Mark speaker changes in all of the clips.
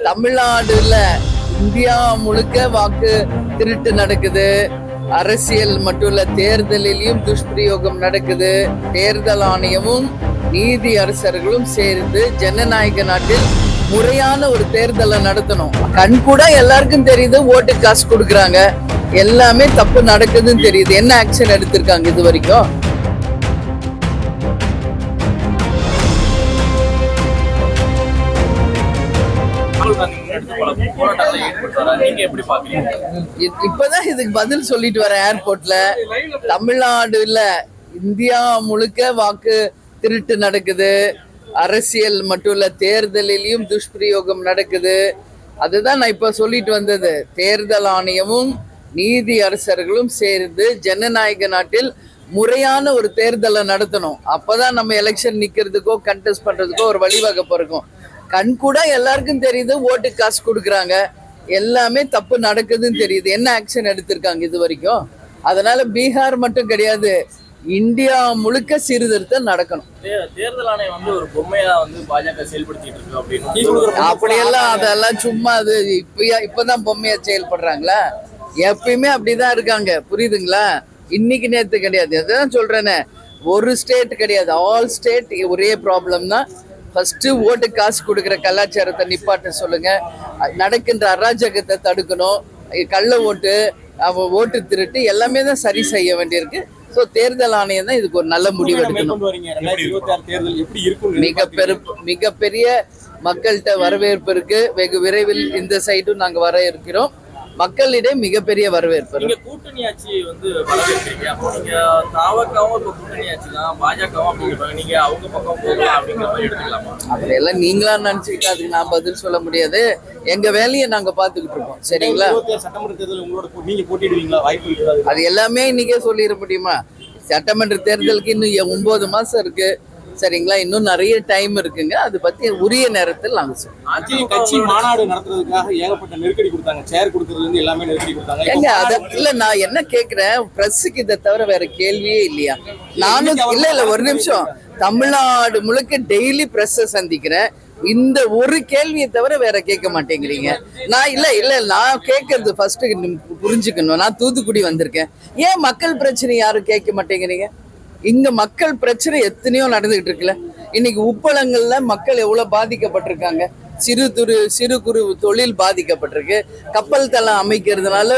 Speaker 1: தமிழ்நாடுல இந்தியா முழுக்க வாக்கு திருட்டு நடக்குது. அரசியல் மட்டும் இல்ல தேர்தலிலையும் துஷ்பிரயோகம் நடக்குது. தேர்தல் ஆணையமும் நீதி அரசர்களும் சேர்ந்து ஜனநாயக நாட்டில் முறையான ஒரு தேர்தலை நடத்தணும். கண் கூட எல்லாருக்கும் தெரியுது ஓட்டு காசு கொடுக்குறாங்க. எல்லாமே தப்பு நடக்குதுன்னு தெரியுது. என்ன ஆக்ஷன் எடுத்திருக்காங்க இது வரைக்கும்? இப்பதான் இதுக்கு பதில் சொல்லிட்டு வரேன் ஏர்போர்ட்ல தமிழ்நாடுல இந்தியா முழுக்க வாக்கு திருட்டு நடக்குது. அரசியல் மட்டும் இல்ல தேர்தலிலையும் துஷ்பிரயோகம் நடக்குது. அதுதான் நான் இப்ப சொல்லிட்டு வந்தது. தேர்தல் ஆணையமும் நீதி அரசர்களும் சேர்ந்து ஜனநாயக நாட்டில் முறையான ஒரு தேர்தலை நடத்தணும். அப்பதான் நம்ம எலெக்ஷன் நிக்கிறதுக்கோ கண்டெஸ்ட் பண்றதுக்கோ ஒரு வழிவகை பிறக்கும் கண் கூட எல்லாருக்கும் தெரியுது ஓட்டு காசு கொடுக்குறாங்க. எல்லாமே தப்பு நடக்குதுன்னு தெரியுது. என்ன ஆக்ஷன் எடுத்திருக்காங்க இது வரைக்கும்? அதனால பீகார் மட்டும் கிடையாது இந்தியா முழுக்க சீர்திருத்தம் நடக்கணும்.
Speaker 2: தேர்தல் ஆணையம் வந்து ஒரு பொம்மையா வந்து பாஜக செயல்படுத்திட்டு இருக்கு அப்படின்னு
Speaker 1: அப்படியெல்லாம் அதெல்லாம் சும்மா அது இப்பயா இப்பதான் பொம்மையா செயல்படுறாங்களா? எப்பயுமே அப்படிதான் இருக்காங்க. புரியுதுங்களா? இன்னைக்கு நேத்து கிடையாது. அதான் சொல்றேனே. ஒரு ஸ்டேட் கிடையாது. ஆல் ஸ்டேட் ஒரே ப்ராப்ளம் தான். ஃபர்ஸ்ட் ஓட்டு காசு கொடுக்குற கலாச்சாரத்தை நிப்பாட்ட சொல்லுங்க. அஹ் நடக்கின்ற அராஜகத்தை தடுக்கணும். கள்ள ஓட்டு அவ ஓட்டு திருட்டு எல்லாமே தான் சரி செய்ய வேண்டியிருக்கு. ஸோ தேர்தல் ஆணையம் தான் இதுக்கு ஒரு நல்ல முடிவு எடுக்கணும். மிக பெரு மிகப்பெரிய மக்கள்கிட்ட வரவேற்பு இருக்கு. வெகு விரைவில் இந்த சைடும் நாங்க வர இருக்கிறோம். மக்களிடையே மிகப்பெரிய வரவேற்பு.
Speaker 2: நீங்க கூட்டணி ஆட்சி வந்து வரவேற்கிறீங்க. அப்போ நீங்க தாவக்காவும் இப்ப கூட்டணி ஆட்சி தான் பாஜகவும் நீங்க அவங்க பக்கம் போகலாம் அப்படிங்கிற மாதிரி எடுத்துக்கலாமா?
Speaker 1: அப்படியெல்லாம் நீங்களா நினைச்சுக்கிட்டு அதுக்கு நான் பதில் சொல்ல முடியாது. எங்க வேலையை நாங்க பாத்துக்கிட்டு இருக்கோம். சரிங்களா?
Speaker 3: சட்டமன்ற தேர்தல் உங்களோட நீங்க போட்டிடுவீங்களா வாய்ப்பு
Speaker 1: அது எல்லாமே இன்னைக்கே சொல்லிட முடியுமா? சட்டமன்ற தேர்தலுக்கு இன்னும் ஒன்பது மாசம் இருக்கு. சரிங்களா? இன்னும் நிறைய டைம் இருக்குங்க. அது பத்தி உரிய நேரத்தில் நாங்க சொல்றோம்.
Speaker 3: கட்சி மாநாடு நடத்துறதுக்காக ஏகப்பட்ட நெருக்கடி கொடுத்தாங்க. சேர் கொடுக்கறதுல இருந்து எல்லாமே நெருக்கடி கொடுத்தாங்க.
Speaker 1: ஏங்க அத இல்ல நான் என்ன கேக்குறேன்? பிரஸுக்கு இதை தவிர வேற கேள்வியே இல்லையா? நானும் இல்ல இல்ல ஒரு நிமிஷம். தமிழ்நாடு முழுக்க டெய்லி பிரஸ்ஸ சந்திக்கிறேன். இந்த ஒரு கேள்வியை தவிர வேற கேட்க மாட்டேங்கிறீங்க. நான் இல்ல இல்ல நான் கேட்கறது ஃபர்ஸ்ட் புரிஞ்சுக்கணும். நான் தூத்துக்குடி வந்திருக்கேன். ஏன் மக்கள் பிரச்சனை யாரும் கேட்க மாட்டேங்கிறீங்க? இங்க மக்கள் பிரச்சனை எத்தனையோ நடந்துகிட்டு இருக்குல்ல. இன்னைக்கு உப்பளங்கள்ல மக்கள் எவ்வளவு பாதிக்கப்பட்டிருக்காங்க. சிறு துரு சிறு குறு தொழில் பாதிக்கப்பட்டிருக்கு. கப்பல் தளம் அமைக்கிறதுனால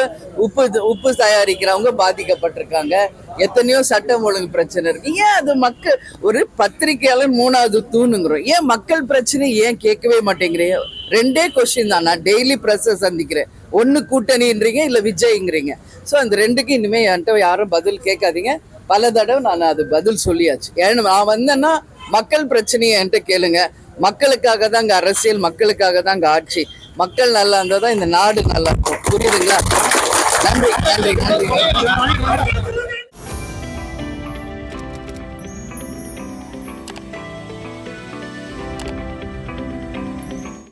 Speaker 1: உப்பு உப்பு தயாரிக்கிறவங்க பாதிக்கப்பட்டிருக்காங்க. எத்தனையோ சட்டம் ஒழுங்கு பிரச்சனை இருக்கு. ஏன் அது மக்கள் ஒரு பத்திரிகையாளர் மூணாவது தூணுங்கிறோம். ஏன் மக்கள் பிரச்சனை ஏன் கேட்கவே மாட்டேங்கிறீங்க? ரெண்டே கொஸ்டின் தான். நான் டெய்லி ப்ரெஸ்ஸை சந்திக்கிறேன். ஒன்று கூட்டணின்றீங்க இல்லை விஜய்ங்கிறீங்க. ஸோ அந்த ரெண்டுக்கும் இனிமேல் என்கிட்ட யாரும் பதில் கேட்காதீங்க. பல தடவை நான் அது பதில் சொல்லியாச்சு. ஏன்னா நான் வந்தேன்னா மக்கள் பிரச்சனையை என்கிட்ட கேளுங்க. மக்களுக்காக தான் இங்கே அரசியல் மக்களுக்காக தான் இங்கே ஆட்சி. மக்கள் நல்லா இருந்தால் தான் இந்த நாடு நல்லா இருக்கும். புரியுதுங்களா? நன்றி நன்றி நன்றி.